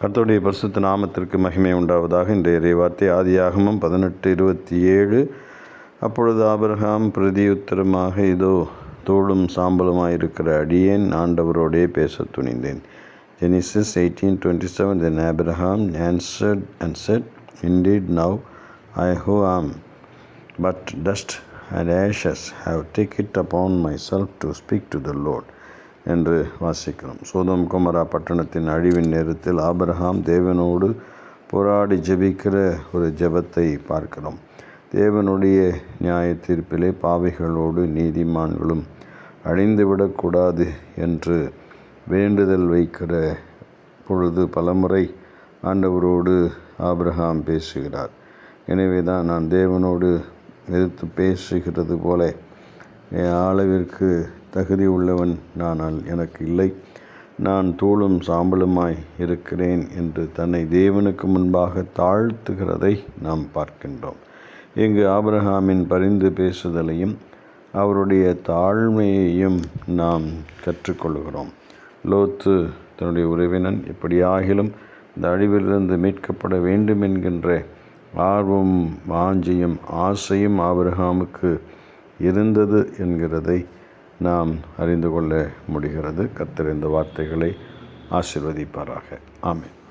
கர்த்தருடைய பரிசுத்த நாமத்திற்கு மகிமை உண்டாவதாக இன்றைய இறைவார்த்தை ஆதியாகமும் பதினெட்டு இருபத்தி ஏழு. அப்பொழுது ஆபரகாம் பிரதியுத்தரமாக இதோ தோளும் சாம்பலுமாயிருக்கிற அடியேன் ஆண்டவரோடே பேச துணிந்தேன். Genesis eighteen twenty seven. Then Abraham said and now I now am but dust but dust and ashes have taken it upon myself to speak to the Lord என்று வாசிக்கிறோம். சோதம் குமரா பட்டணத்தின் அழிவின் நேரத்தில் ஆபரஹாம் தேவனோடு போராடி ஜெபிக்கிற ஒரு ஜெபத்தை பார்க்கிறோம். தேவனுடைய நியாய தீர்ப்பிலே பாவைகளோடு நீதிமான்களும் அழிந்துவிடக்கூடாது என்று வேண்டுதல் வைக்கிற பொழுது பலமுறை ஆண்டவரோடு ஆபிரகாம் பேசுகிறார். எனவே தான் நான் தேவனோடு எதிர்த்து பேசுகிறது போல என் அளவிற்கு தகுதி உள்ளவன் நானால் எனக்கு இல்லை. நான் தூளும் சாம்பலுமாய் இருக்கிறேன் என்று தன்னை தேவனுக்கு முன்பாக தாழ்த்துகிறதை நாம் பார்க்கின்றோம். இங்கு ஆபிரகாமின் பரிந்து பேசுதலையும் அவருடைய தாழ்மையையும் நாம் கற்றுக்கொள்கிறோம். லோத்து தன்னுடைய உறவினன் இப்படியாகிலும் இந்த அழிவிலிருந்து மீட்கப்பட வேண்டும் என்கின்ற ஆர்வம் வாஞ்சியும் ஆசையும் ஆபிரகாமுக்கு இருந்தது என்கிறதை நாம் அறிந்து கொள்ள முடிகிறது. கர்த்தர் இந்த வார்த்தைகளை ஆசிர்வதிப்பாராக. ஆமென்.